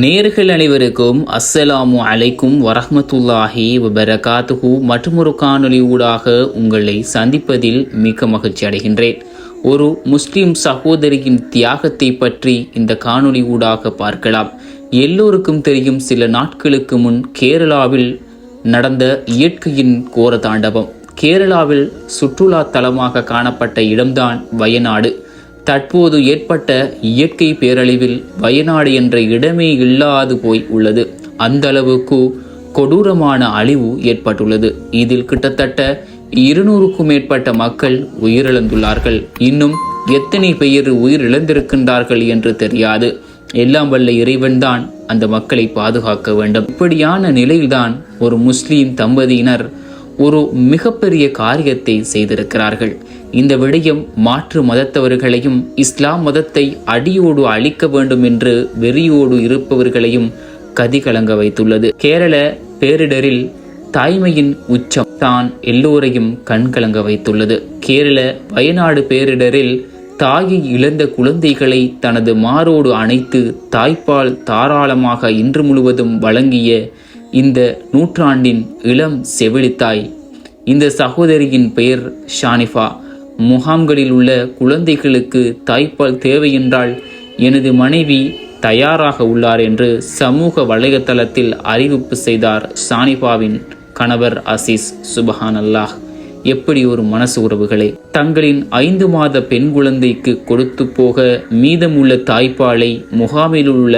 நேர்கள் அனைவருக்கும் அஸ்ஸலாமு அலைக்கும் வரஹமத்துல்லாஹி வபரகாத்துஹு. மற்றொரு காணொலி ஊடாக உங்களை சந்திப்பதில் மிக்க மகிழ்ச்சி அடைகின்றேன். ஒரு முஸ்லிம் சகோதரியின் தியாகத்தை பற்றி இந்த காணொலி ஊடாக பார்க்கலாம். எல்லோருக்கும் தெரியும் சில நாட்களுக்கு முன் கேரளாவில் நடந்த இயற்கையின் கோர தாண்டவம். கேரளாவில் சுற்றுலா தலமாக காணப்பட்ட இடம்தான் வயநாடு. தற்போது ஏற்பட்ட இயற்கை பேரழிவில் வயநாடு என்ற இடமே இல்லாது போய் உள்ளது. அந்த அளவுக்கு கொடூரமான அழிவு ஏற்பட்டுள்ளது. இதில் கிட்டத்தட்ட இருநூறுக்கும் மேற்பட்ட மக்கள் உயிரிழந்துள்ளார்கள். இன்னும் எத்தனை பேர் உயிரிழந்திருக்கின்றார்கள் என்று தெரியாது. எல்லாம் வல்ல இறைவன்தான் அந்த மக்களை பாதுகாக்க வேண்டும். இப்படியான நிலையில்தான் ஒரு முஸ்லீம் தம்பதியினர் ஒரு மிகப்பெரிய காரியத்தை செய்திருக்கிறார்கள். இந்த விடயம் மாற்று மதத்தவர்களையும் இஸ்லாம் மதத்தை அடியோடு அழிக்க வேண்டும் என்று வெறியோடு இருப்பவர்களையும் கதிகலங்க வைத்துள்ளது. கேரள பேரிடரில் தாய்மையின் உச்சம் தான் எல்லோரையும் கண்கலங்க வைத்துள்ளது. கேரள வயநாடு பேரிடரில் தாயை இழந்த குழந்தைகளை தனது மாரோடு அணைத்து தாய்ப்பால் தாராளமாக இன்று முழுவதும் வழங்கிய இந்த நூற்றாண்டின் இளம் செவிலித்தாய் இந்த சகோதரியின் பெயர் ஷானிஃபா. முகாம்களில் உள்ள குழந்தைகளுக்கு தாய்ப்பால் தேவை என்றால் எனது மனைவி தயாராக உள்ளார் என்று சமூக வலைதளத்தில் அறிவிப்பு செய்தார் ஷானிஃபாவின் கணவர் அசீஸ். சுபஹான் அல்லாஹ் எப்படி ஒரு மனசு உறவுகளே. தங்களின் ஐந்து மாத பெண் குழந்தைக்கு கொடுத்து போக மீதமுள்ள தாய்ப்பாலை முகாமில் உள்ள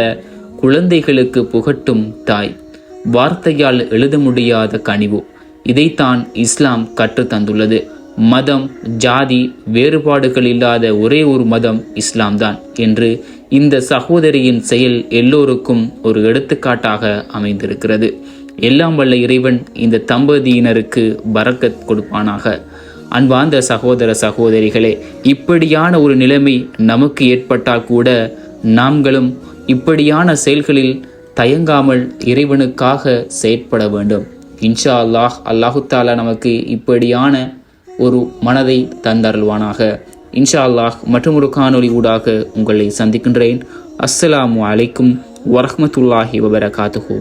குழந்தைகளுக்கு புகட்டும் தாய். வார்த்தையால் எழுத முடியாத கனிவு. இதைத்தான் இஸ்லாம் கற்றுத்தந்துள்ளது. மதம் ஜாதி வேறுபாடுகள் இல்லாத ஒரே ஒரு மதம் இஸ்லாம் தான் என்று இந்த சகோதரியின் செயல் எல்லோருக்கும் ஒரு எடுத்துக்காட்டாக அமைந்திருக்கிறது. எல்லாம் வல்ல இறைவன் இந்த தம்பதியினருக்கு பறக்கத் கொடுப்பானாக. அன்பார்ந்த சகோதர சகோதரிகளே இப்படியான ஒரு நிலைமை நமக்கு ஏற்பட்டால் கூட நாம்களும் இப்படியான செயல்களில் தயங்காமல் இறைவனுக்காக செயற்பட வேண்டும். இன்ஷா அல்லாஹ் அல்லாஹு தாலா நமக்கு இப்படியான ஒரு மனதை தந்தருள்வானாக. இன்ஷா அல்லாஹ் மற்றும் ஒரு காணொலி ஊடாக உங்களை சந்திக்கின்றேன். அஸ்ஸலாமு அலைக்கும் வரஹ்மத்துல்லாஹி வபரகாத்துஹூ.